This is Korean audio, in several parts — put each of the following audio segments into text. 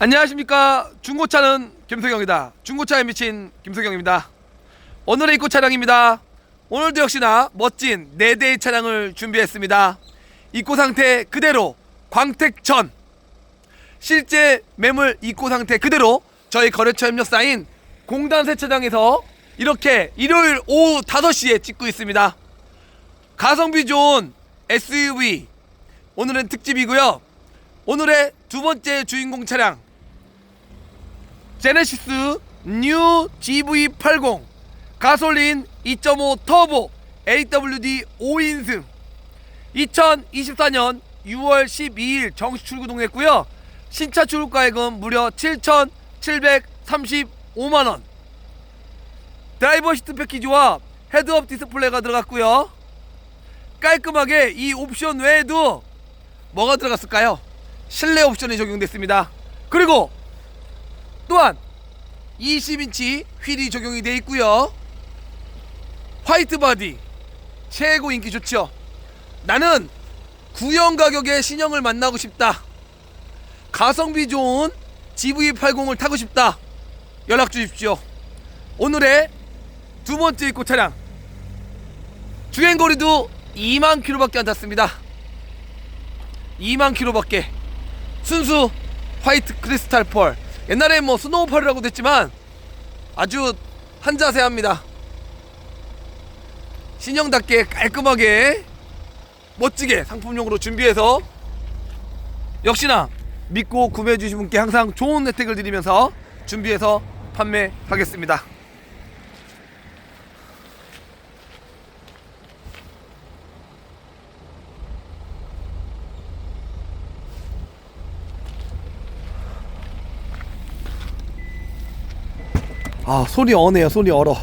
안녕하십니까. 중고차는 김석영이다. 중고차에 미친 김석영입니다. 오늘의 입고 차량입니다. 오늘도 역시나 멋진 4대의 차량을 준비했습니다. 입고 상태 그대로 광택전 실제 매물 입고 상태 그대로 저희 거래처 협력사인 공단 세차장에서 이렇게 일요일 오후 5시에 찍고 있습니다. 가성비 좋은 SUV 오늘은 특집이고요. 오늘의 두 번째 주인공 차량 제네시스 뉴 GV80 가솔린 2.5 터보 AWD 5인승. 2024년 6월 12일 정식 출고동했고요. 신차 출고가액은 무려 7,735만원. 드라이버 시트 패키지와 헤드업 디스플레이가 들어갔고요. 깔끔하게 이 옵션 외에도 뭐가 들어갔을까요? 실내 옵션이 적용됐습니다. 그리고 또한 20인치 휠이 적용이 되어 있고요. 화이트 바디 최고 인기 좋죠. 나는 구형 가격의 신형을 만나고 싶다. 가성비 좋은 GV80을 타고 싶다. 연락 주십시오. 오늘의 두 번째 입고 차량 주행 거리도 2만 킬로밖에 안 탔습니다. 2만 킬로밖에 순수 화이트 크리스탈 펄 옛날에 뭐 스노우 펄이라고도 했지만 아주 한자세합니다. 신형답게 깔끔하게 멋지게 상품용으로 준비해서 역시나 믿고 구매해 주신 분께 항상 좋은 혜택을 드리면서 준비해서 판매하겠습니다 아 소리 어네요 소리 얼어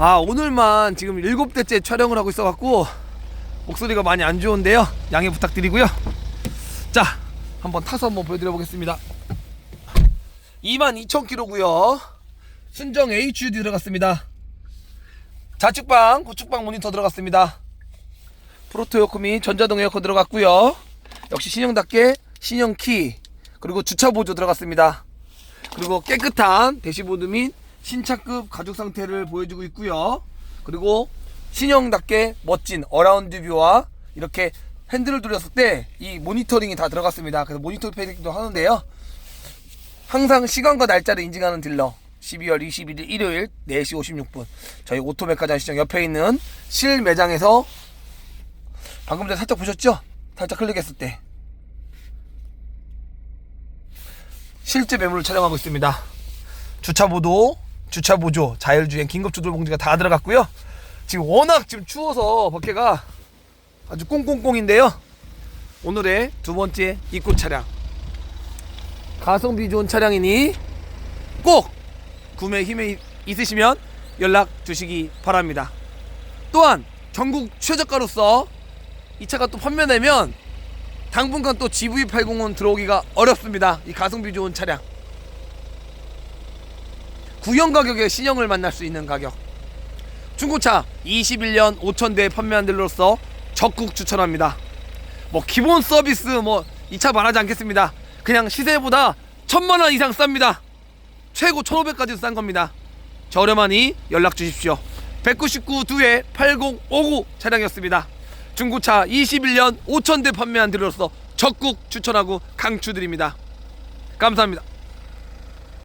아 오늘만 지금 일곱 대째 촬영을 하고 있어갖고 목소리가 많이 안 좋은데요. 양해 부탁드리고요. 자 한번 타서 한번 보여드려 보겠습니다. 22,000km고요. 순정 HUD 들어갔습니다. 좌측방 고측방 모니터 들어갔습니다. 프로토 및 전자동 에어컨 들어갔고요. 역시 신형답게 신형 키 그리고 주차 보조 들어갔습니다. 그리고 깨끗한 대시보드 및 신차급 가죽 상태를 보여주고 있고요. 그리고 신형답게 멋진 어라운드 뷰와 이렇게 핸들을 돌렸을 때 이 모니터링이 다 들어갔습니다. 그래서 모니터 패딩도 하는데요. 항상 시간과 날짜를 인증하는 딜러 12월 21일 일요일 4시 56분 저희 오토메카장 시장 옆에 있는 실 매장에서 방금 전에 살짝 보셨죠? 살짝 클릭했을 때 실제 매물을 촬영하고 있습니다. 주차보도, 주차 보조, 자율주행, 긴급조절 봉지가 다 들어갔고요. 지금 워낙 지금 추워서 밖에가 아주 꽁꽁꽁인데요. 오늘의 두 번째 입고 차량. 가성비 좋은 차량이니 꼭 구매 힘이 있으시면 연락 주시기 바랍니다. 또한 전국 최저가로서 이 차가 또 판매되면 당분간 또 GV80은 들어오기가 어렵습니다. 이 가성비 좋은 차량. 구형 가격에 신형을 만날 수 있는 가격. 중고차 21년 5천대 판매한 딜러로서 적극 추천합니다. 뭐 기본 서비스 뭐이차 말하지 않겠습니다. 그냥 시세보다 천만 원 이상 쌉니다. 최고 1,500까지도 싼 겁니다. 저렴하니 연락 주십시오. 199 2에 8059 차량이었습니다. 중고차 21년 5천대 판매한 딜러로서 적극 추천하고 강추드립니다. 감사합니다.